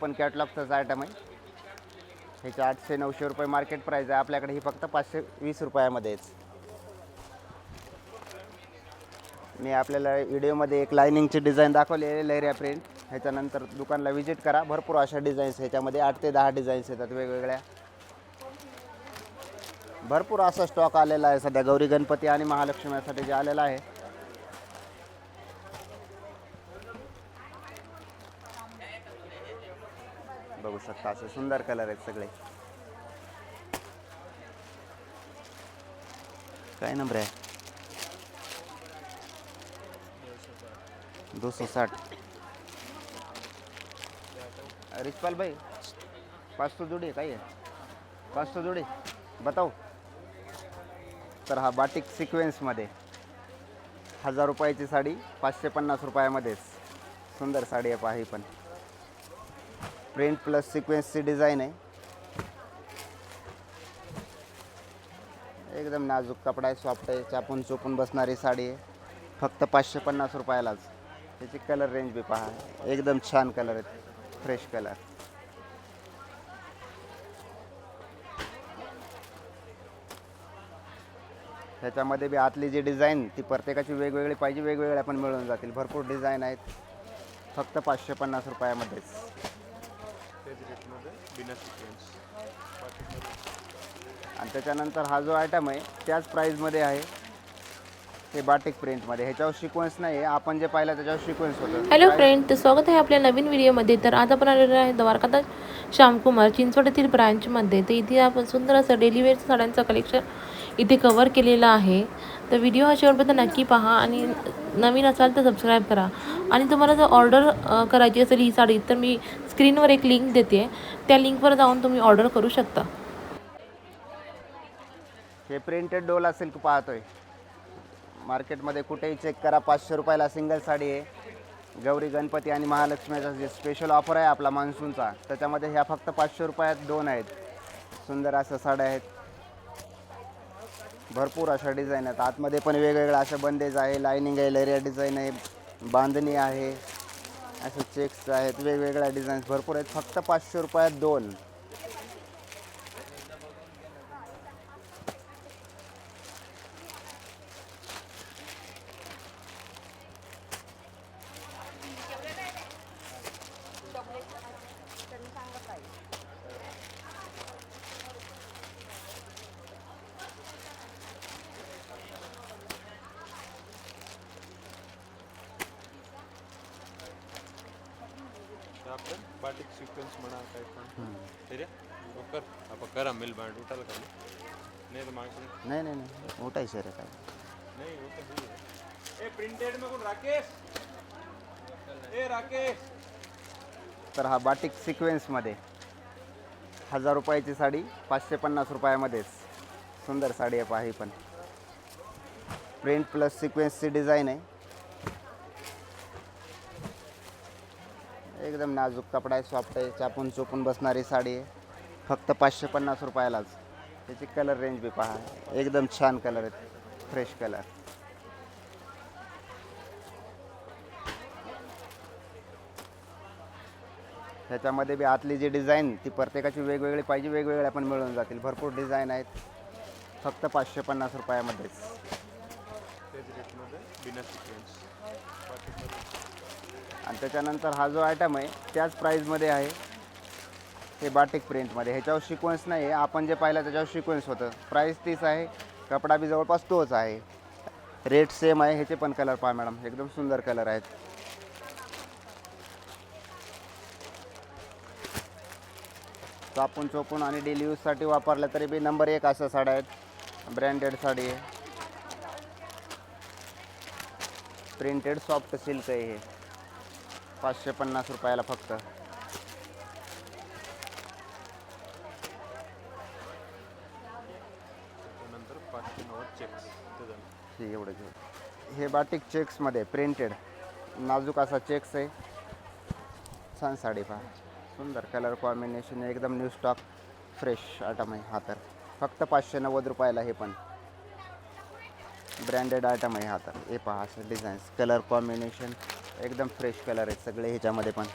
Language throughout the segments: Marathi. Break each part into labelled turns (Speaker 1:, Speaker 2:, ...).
Speaker 1: पण कॅटलॉगचाच आयटम आहे. ह्याचे आठशे नऊशे रुपये मार्केट प्राईज आहे. आपल्याकडे ही फक्त पाचशे वीस रुपयामध्येच. मी आपल्याला व्हिडिओमध्ये एक लायनिंगची डिझाईन दाखवली आहे प्रिंट ह्याच्यानंतर दुकानला व्हिजिट करा. भरपूर अशा डिझाईन्स ह्याच्यामध्ये आठ ते दहा डिझाईन्स येतात वेगवेगळ्या. भरपूर असा स्टॉक आलेला आहे सध्या. गौरी गणपती आणि महालक्ष्मीसाठी जे आलेला आहे. बघू शकता असे सुंदर कलर आहेत सगळे. काय नंबर आहे? दोनशे साठ. रिचपाल भाई पाच सौ जोडी काय आहे पाच सौ जोडी. बताओ तर हा बाटिक सिक्वेन्समध्ये हजार रुपयाची साडी पाचशे पन्नास रुपयामध्येच. सुंदर साडी आहे पाही पण. प्रिंट प्लस सिक्वेन्सची डिझाईन आहे. एकदम नाजूक कपडा आहे सॉफ्ट आहे चापून चोपून बसणारी साडी आहे. फक्त पाचशे पन्नास रुपयालाच. त्याची कलर रेंज बी पहा. एकदम छान कलर आहेत. फ्रेश कलर ह्याच्यामध्ये बी आतली जी डिझाईन ती प्रत्येकाची वेगवेगळी पाहिजे वेगवेगळ्या पण मिळून जातील. भरपूर डिझाईन आहेत. फक्त पाचशे पन्नास रुपयामध्येच.
Speaker 2: तेच रेटमध्ये बिना सिक्वेन्स
Speaker 1: आणि त्याच्यानंतर हा जो आयटम आहे त्याच प्राईजमध्ये आहे. ते बाटिक प्रिंटमध्ये ह्याच्यावर सिक्वेन्स नाही आहे आपण जे पाहिलं त्याच्यावर सिक्वेन्स होतं.
Speaker 3: हॅलो फ्रेंड तर स्वागत आहे आपल्या नवीन व्हिडिओमध्ये तर आज आपण आलेलो आहे द्वारकादास श्यामकुमार चिंचवड ब्रांचमध्ये तर इथे आपण सुंदर असं डेली वेअर साड्यांचं कलेक्शन इथे कवर केलेलं आहे. तर व्हिडिओ हा शेवटपर्यंत नक्की पहा आणि नवीन असाल तर सबस्क्राईब करा. आणि तुम्हाला जर ऑर्डर करायची असेल ही साडी तर मी स्क्रीनवर एक लिंक देते. त्या लिंकवर जाऊन तुम्ही ऑर्डर करू शकता.
Speaker 1: हे प्रिंटेड डोला सिल्क पाहतोय. मार्केटमध्ये कुठेही चेक करा पाचशे रुपयाला सिंगल साडी आहे. गौरी गणपती आणि महालक्ष्मीचा जे स्पेशल ऑफर आहे आपला मान्सूनचा त्याच्यामध्ये ह्या फक्त पाचशे रुपयात दोन आहेत. सुंदर अशा साड्या आहेत. भरपूर अशा डिझाईन आहेत. आतमध्ये पण वेगवेगळ्या अशा बंदेज आहे लायनिंग आहे लेरिया डिझाईन आहे बांधणी आहे. असे चेक्स आहेत वेगवेगळ्या डिझाईन्स भरपूर आहेत. फक्त पाचशे रुपयात दोन.
Speaker 2: तर आपण बाटिक सिक्वेन्स म्हणा काय पण. ठीक आहे? आपण करा मिल बांड उठाल खाली नाही तर मागचं
Speaker 1: नाही नाही नाही. रे काय.
Speaker 2: नाही होतं ए प्रिंटेड में कोण राकेश. ए राकेश.
Speaker 1: तर हा बाटिक सिक्वेन्समध्ये हजार रुपयाची साडी पाचशे पन्नास रुपयामध्येच. सुंदर साडी आहे पहा ही पण. प्रिंट प्लस सिक्वेन्सची डिझाईन आहे. एकदम नाजूक कपडा आहे सॉफ्ट आहे चापून चोपून बसणारी साडी आहे. फक्त पाचशे पन्नास रुपयालाच. त्याची कलर रेंज बी पहा. एकदम छान कलर आहेत फ्रेश कलर ह्याच्यामध्ये बी आतली जी डिझाईन ती प्रत्येकाची वेगवेगळी पाहिजे वेगवेगळ्या पण मिळून जातील. भरपूर डिझाईन आहेत. फक्त पाचशे पन्नास रुपयामध्येच.
Speaker 2: रेटमध्ये बिना सिक्वेन्स
Speaker 1: आणि त्याच्यानंतर हा जो आयटम आहे त्याच प्राईजमध्ये आहे. हे बाटिक प्रिंटमध्ये ह्याच्यावर सिक्वेन्स नाही आहे आपण जे पाहिलं त्याच्यावर सिक्वेन्स होतं. प्राईस तीच आहे. कपडा बी जवळपास तोच आहे. रेट सेम आहे. ह्याचे पण कलर पहा मॅडम. एकदम सुंदर कलर आहेत. चापून चोपून आणि डेली यूजसाठी वापरल्या तरी बी नंबर एक अशा साड्या आहेत. ब्रँडेड साडी आहे. प्रिंटेड सॉफ्ट सिल्क आहे हे. पाचशे पन्नास रुपयाला फक्त.
Speaker 2: पाचशे नव्वद चेक्स
Speaker 1: हे एवढं घेऊ. हे बाटिक चेक्समध्ये प्रिंटेड नाजूक असा चेक्स आहे. छान साडी पहा. सुंदर कलर कॉम्बिनेशन एकदम न्यू स्टॉक फ्रेश आयटम आहे हा तर. फक्त पाचशे नव्वद रुपयाला हे पण. ब्रँडेड आयटम आहे हा तर. हे पहा असं डिझाईन्स कलर कॉम्बिनेशन एकदम फ्रेश कलर आहेत सगळे ह्याच्यामध्ये पण.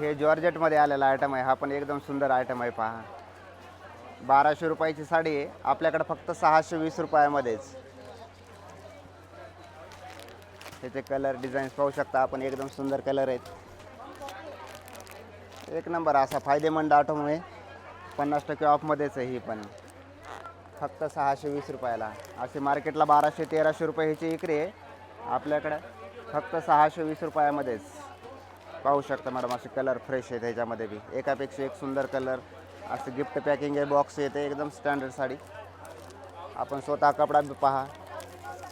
Speaker 1: हे जॉर्जेटमध्ये आलेला आयटम आहे. हा पण एकदम सुंदर आयटम आहे पहा. बाराशे रुपयाची साडी आहे. आपल्याकडे फक्त सहाशे वीस रुपयामध्येच. त्याचे कलर डिझाईन्स पाहू शकता आपण. एकदम सुंदर कलर आहेत. एक नंबर असा फायदेमंद आयटम आहे. पन्नास टक्के ऑफमध्येच आहे ही पण. फक्त सहाशे वीस रुपयाला. असे मार्केटला बाराशे तेराशे रुपये ह्याची विक्री आहे. आपल्याकडं फक्त सहाशे वीस रुपयामध्येच. पाहू शकता मॅडम असे कलर फ्रेश आहेत त्याच्यामध्ये बी. एकापेक्षा एक सुंदर कलर असं गिफ्ट पॅकिंग आहे बॉक्स येते एकदम स्टँडर्ड साडी. आपण स्वतः कपडा बी पहा.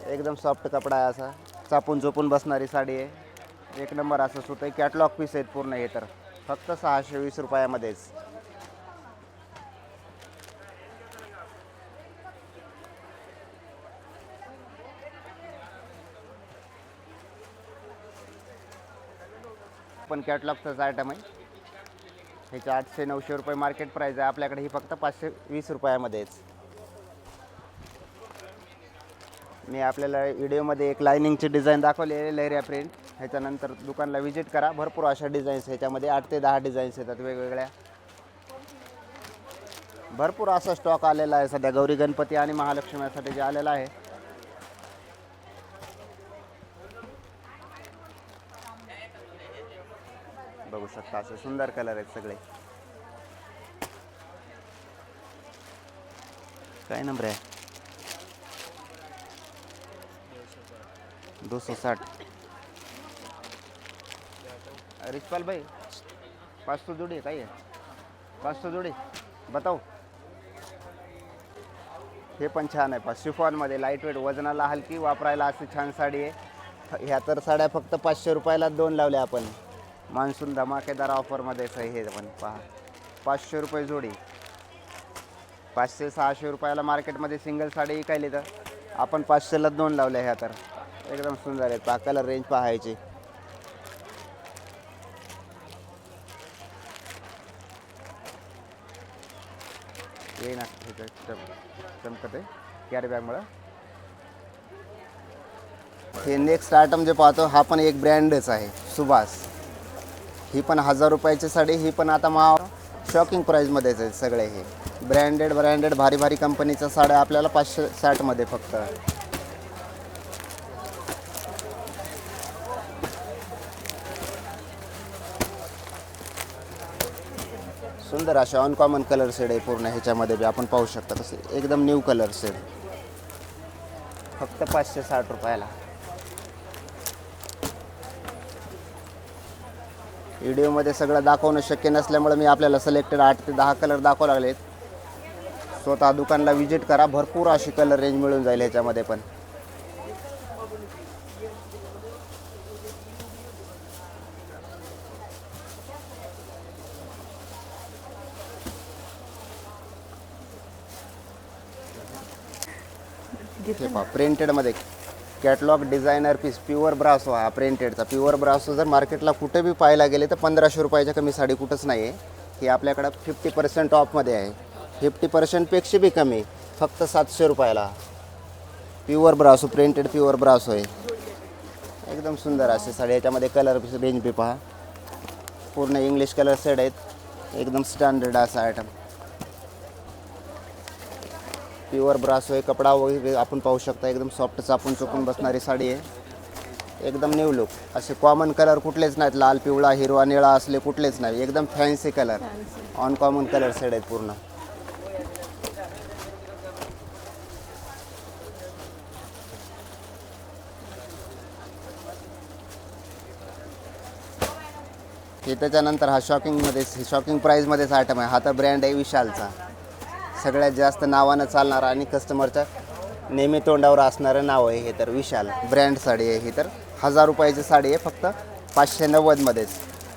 Speaker 1: एकदम सॉफ्ट कपडा आहे असा. चापून झोपून बसणारी साडी आहे. एक नंबर असं सुत आहे कॅटलॉग पीस आहेत पूर्ण हे तर. फक्त सहाशे वीस रुपयामध्येच. पण कॅटलॉगचाच आयटम आहे. ह्याचे आठशे नऊशे रुपये मार्केट प्राईस आहे. आपल्याकडे ही फक्त पाचशे वीस रुपयामध्येच. मी आपल्याला व्हिडिओमध्ये एक लायनिंगची डिझाईन दाखवली आहे प्रिंट ह्याच्यानंतर दुकानला व्हिजिट करा. भरपूर अशा डिझाईन्स ह्याच्यामध्ये आठ ते दहा डिझाईन्स येतात वेगवेगळ्या. भरपूर असा स्टॉक आलेला आहे सध्या. गौरी गणपती आणि महालक्ष्मीसाठी जे आलेला आहे. बघू शकता असे सुंदर कलर आहेत सगळे. काय नंबर आहे? दो सौ साठ. रिचपाल भाई पाच सौ जोड़ी काय आहे पाच सौ जोड़ी. बताओ. हे पण छान आहे. पा शिफॉनमध्ये लाइट वेट वजनाला हलकी वापरायला अशी छान साडी आहे. ह्या तर साड्या फक्त पाचशे रुपयाला दोन लावल्या आपण. मान्सून धमाकेदार ऑफरमध्ये आहे हे पण पहा. पाचशे रुपये जोडी. पाचशे सहाशे रुपयाला मार्केटमध्ये सिंगल साडी विकायली तर. आपण पाचशेला दोन लावल्या ह्या तर. एकदम सुंदर आहेत पहा कलर रेंज पाहायची. ये ना चमकत आहे. कॅरी बॅगमुळं हे नेक्स्ट आयटम जे पाहतो हा पण एक ब्रँडच आहे सुभाष. ही पण हजार रुपयाची साडी ही पण आता मा शॉकिंग प्राईजमध्येच आहे सगळे हे. ब्रँडेड ब्रँडेड भारी भारी कंपनीच्या साड्या आपल्याला पाचशे साठमध्ये फक्त. सुंदर अशा अनकॉमन कलर शेड आहे पूर्ण ह्याच्यामध्ये बी. आपण पाहू शकता तसे. एकदम न्यू कलर शेड फक्त पाचशे साठ रुपयाला. व्हिडिओमध्ये सगळं दाखवणं शक्य नसल्यामुळे मी आपल्याला सिलेक्टेड आठ ते दहा कलर दाखवा लागलेत. स्वतः दुकानला व्हिजिट करा भरपूर अशी कलर रेंज मिळून जाईल ह्याच्यामध्ये पण. प्रिंटेडमध्ये catalogue designer piece pure brasso हो हा प्रिंटेडचा. प्युअर ब्रासो जर मार्केटला कुठे बी पाहायला गेले तर पंधराशे रुपयाच्या कमी साडी कुठंच नाही आहे ही आपल्याकडं फिफ्टी पर्सेंट ऑफमध्ये आहे. फिफ्टी पर्सेंटपेक्षा बी कमी फक्त सातशे रुपयाला. प्युअर ब्रासो हो, प्रिंटेड प्युअर ब्रासो हो आहे एकदम सुंदर असे साडी याच्यामध्ये कलर रेंज बी पहा. पूर्ण इंग्लिश कलर सेड आहेत. एकदम स्टँडर्ड असा आयटम प्युअर ब्रासो आहे कपडा वगैरे आपण पाहू शकता एकदम सॉफ्ट चापून चुकून बसणारी साडी आहे. एकदम न्यू लुक असे कॉमन कलर कुठलेच नाहीत लाल पिवळा हिरवा निळा असले कुठलेच नाही एकदम fancy colour on common colour shade आहेत पूर्ण. हे त्याच्यानंतर हा शॉकिंगमध्येच शॉकिंग प्राईजमध्येच आयटम आहे. हा तर ब्रँड आहे विशालचा. सगळ्यात जास्त नावानं चालणारं आणि कस्टमरच्या नेहमी तोंडावर असणारं नाव आहे हे तर विशाल. ब्रँड साडी आहे ही तर. हजार रुपयाची साडी आहे फक्त पाचशे नव्वदमध्येच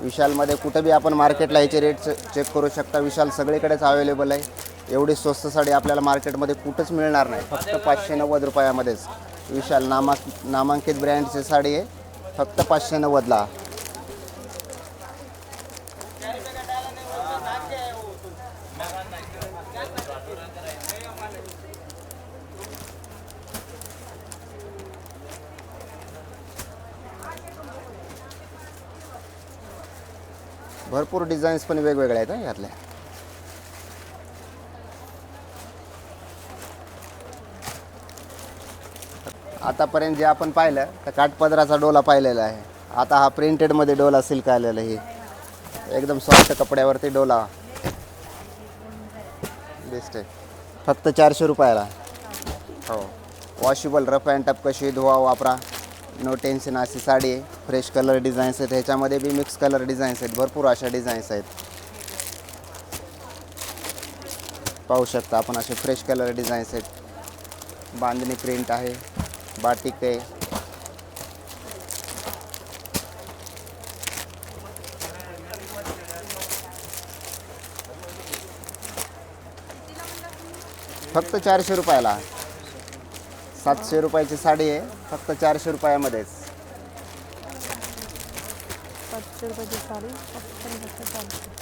Speaker 1: विशालमध्ये कुठं बी आपण मार्केटला याचे रेट चेक करू शकता. विशाल सगळीकडेच अवेलेबल आहे. एवढी स्वस्त साडी आपल्याला मार्केटमध्ये कुठंच मिळणार नाही. फक्त पाचशे नव्वद रुपयामध्येच. विशाल नामा नामांकित ब्रँडची साडी आहे. फक्त पाचशे नव्वदला. भरपूर डिझाईन्स पण वेगवेगळ्या आहेत यातल्या. आतापर्यंत जे आपण पाहिलं तर काठपदराचा डोला पाहिलेला आहे. आता हा प्रिंटेडमध्ये डोला सिल्क आलेला ही एकदम सॉफ्ट कपड्यावरती डोला. बेस्ट आहे फक्त चारशे रुपयाला. हो. वॉशेबल रफ अँड टप कशी धुवा वापरा. नो टेन्शन अशी साडी आहे. फ्रेश कलर डिझाईन्स आहेत. ह्याच्यामध्ये बी मिक्स कलर डिझाईन्स आहेत. भरपूर अशा डिझाईन्स आहेत. पाहू शकता आपण असे फ्रेश कलर डिझाईन्स आहेत. बांधणी प्रिंट आहे. बाटिक आहे. फक्त चारशे रुपयाला. सातशे रुपयाची साडी आहे फक्त चारशे रुपयामध्येच.
Speaker 3: सातशे रुपयाची साडी फक्त फक्त चारशे.